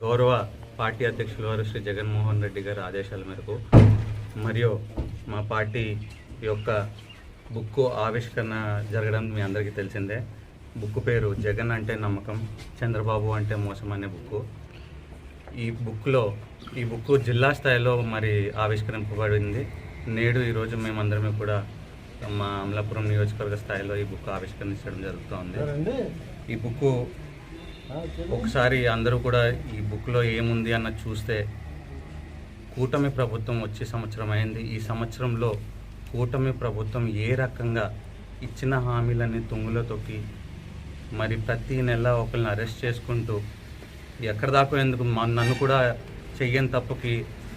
గౌరవ పార్టీ అధ్యక్షుల వారు శ్రీ జగన్మోహన్ రెడ్డి గారి ఆదేశాల మేరకు మరియు మా పార్టీ యొక్క బుక్ ఆవిష్కరణ జరగడం మీ అందరికీ తెలిసిందే. బుక్ పేరు జగన్ అంటే నమ్మకం చంద్రబాబు అంటే మోసం అనే బుక్ ఈ బుక్లో ఈ బుక్ జిల్లా స్థాయిలో మరి ఆవిష్కరింపబడింది. నేడు ఈరోజు మేమందరమే కూడా మా అమలాపురం నియోజకవర్గ స్థాయిలో ఈ బుక్ ఆవిష్కరించడం జరుగుతోంది. ఈ బుక్ ఒకసారి అందరూ కూడా ఈ బుక్లో ఏముంది అన్న చూస్తే కూటమి ప్రభుత్వం వచ్చే సంవత్సరం అయింది. ఈ సంవత్సరంలో కూటమి ప్రభుత్వం ఏ రకంగా ఇచ్చిన హామీలన్నీ తుంగులో తొక్కి మరి ప్రతి నెల ఒకరిని అరెస్ట్ చేసుకుంటూ ఎక్కడ దాకా ఎందుకు నన్ను కూడా చెయ్యని తప్పుకి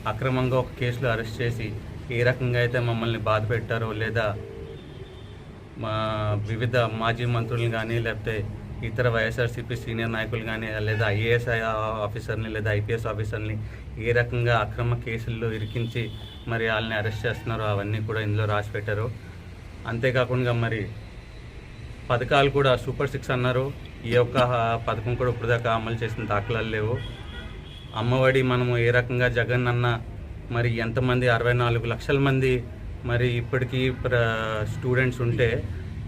అక్రమంగా ఒక కేసులో అరెస్ట్ చేసి ఏ రకంగా అయితే మమ్మల్ని బాధ పెట్టారో లేదా మా వివిధ మాజీ మంత్రులు కానీ లేకపోతే ఇతర వైఎస్ఆర్సీపీ సీనియర్ నాయకులు కానీ లేదా ఐఏఎస్ ఆఫీసర్ని లేదా ఐపీఎస్ ఆఫీసర్ని ఏ రకంగా అక్రమ కేసుల్లో ఇరికించి మరి వాళ్ళని అరెస్ట్ చేస్తున్నారో అవన్నీ కూడా ఇందులో రాసి పెట్టారు. అంతేకాకుండా మరి పథకాలు కూడా సూపర్ సిక్స్ అన్నారు. ఈ యొక్క పథకం కూడా ఇప్పటిదాకా అమలు చేసిన దాఖలాలు లేవు. అమ్మఒడి మనము ఏ రకంగా జగన్ అన్న మరి ఎంతమంది? అరవై నాలుగు లక్షల మంది మరి ఇప్పటికీ ప్ర స్టూడెంట్స్ ఉంటే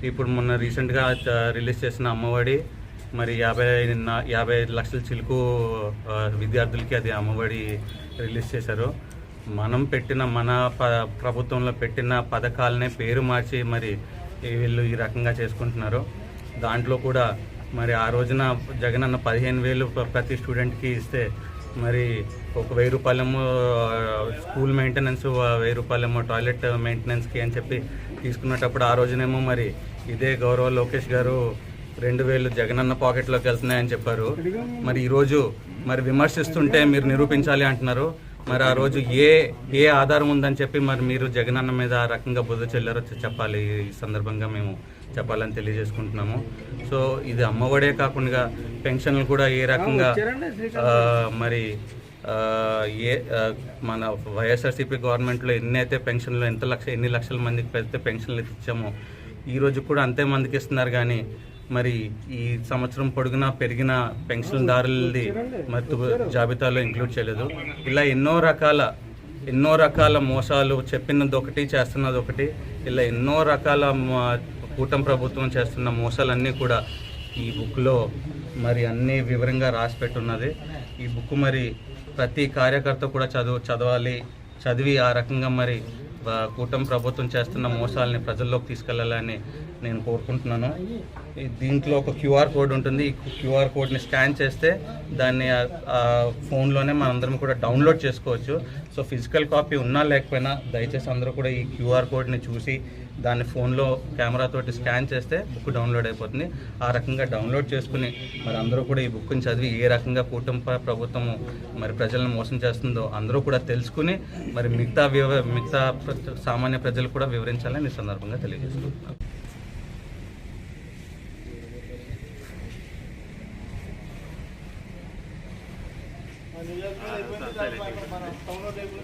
ఇప్పుడు మొన్న రీసెంట్గా రిలీజ్ చేసిన అమ్మఒడి మరి యాభై యాభై ఐదు లక్షల చిలుకు విద్యార్థులకి అది అమ్మఒడి రిలీజ్ చేశారు. మనం పెట్టిన మన ప ప్రభుత్వంలో పెట్టిన పథకాలనే పేరు మార్చి మరి వీళ్ళు ఈ రకంగా చేసుకుంటున్నారు. దాంట్లో కూడా మరి ఆ రోజున జగన్ అన్న పదిహేను వేలు ప్రతి స్టూడెంట్కి ఇస్తే మరి ఒక వెయ్యి రూపాయలేమో స్కూల్ మెయింటెనెన్స్ వెయ్యి రూపాయలేమో టాయిలెట్ మెయింటెనెన్స్కి అని చెప్పి తీసుకున్నప్పుడు ఆ రోజునేమో మరి ఇదే గౌరవ లోకేష్ గారు రెండు వేలు జగనన్న పాకెట్లోకి వెళ్తున్నాయని చెప్పారు. మరి ఈరోజు మరి విమర్శిస్తుంటే మీరు నిరూపించాలి అంటున్నారు. మరి ఆ రోజు ఏ ఏ ఆధారం ఉందని చెప్పి మరి మీరు జగనన్న మీద ఆ రకంగా బుద్ధ చెల్లారో చెప్పాలి. ఈ సందర్భంగా మేము చెప్పాలని తెలియజేసుకుంటున్నాము. సో ఇది అమ్మఒడే కాకుండా పెన్షన్లు కూడా ఏ రకంగా మరి ఏ మన వైఎస్ఆర్సీపీ గవర్నమెంట్లో ఎన్ని అయితే పెన్షన్లు ఎంత లక్ష ఎన్ని లక్షల మందికి పెడితే పెన్షన్లు ఇచ్చామో ఈ రోజు కూడా అంతే మందికి ఇస్తున్నారు. కానీ మరి ఈ సంవత్సరం పొడుగునా పెరిగిన పెన్షన్దారులది మరి జాబితాలో ఇంక్లూడ్ చేయలేదు. ఇలా ఎన్నో రకాల ఎన్నో రకాల మోసాలు చెప్పినది ఒకటి చేస్తున్నది ఒకటి ఇలా ఎన్నో రకాల మ- కూటమి ప్రభుత్వం చేస్తున్న మోసాలన్నీ కూడా ఈ బుక్లో మరి అన్నీ వివరంగా రాసి పెట్టున్నది. ఈ బుక్ మరి ప్రతి కార్యకర్త కూడా చదువు చదవాలి చదివి ఆ రకంగా మరి కూటమి ప్రభుత్వం చేస్తున్న మోసాలని ప్రజల్లోకి తీసుకెళ్ళాలని నేను కోరుకుంటున్నాను. దీంట్లో ఒక క్యూఆర్ కోడ్ ఉంటుంది. ఈ క్యూఆర్ కోడ్ని స్కాన్ చేస్తే దాన్ని ఫోన్లోనే మనందరం కూడా డౌన్లోడ్ చేసుకోవచ్చు. సో ఫిజికల్ కాపీ ఉన్నా లేకపోయినా దయచేసి అందరూ కూడా ఈ క్యూఆర్ కోడ్ని చూసి దాన్ని ఫోన్లో కెమెరా తోటి స్కాన్ చేస్తే బుక్ డౌన్లోడ్ అయిపోతుంది. ఆ రకంగా డౌన్లోడ్ చేసుకుని మరి అందరూ కూడా ఈ బుక్ని చదివి ఏ రకంగా కుటుంబ ప్రభుత్వము మరి ప్రజలను మోసం చేస్తుందో అందరూ కూడా తెలుసుకుని మరి మిగతా వివ మిగతా సామాన్య ప్రజలు కూడా వివరించాలని ఈ సందర్భంగా తెలియజేస్తున్నాను. నియోజకవర్గం అయిపోయింది మనం టౌన్లో రేపు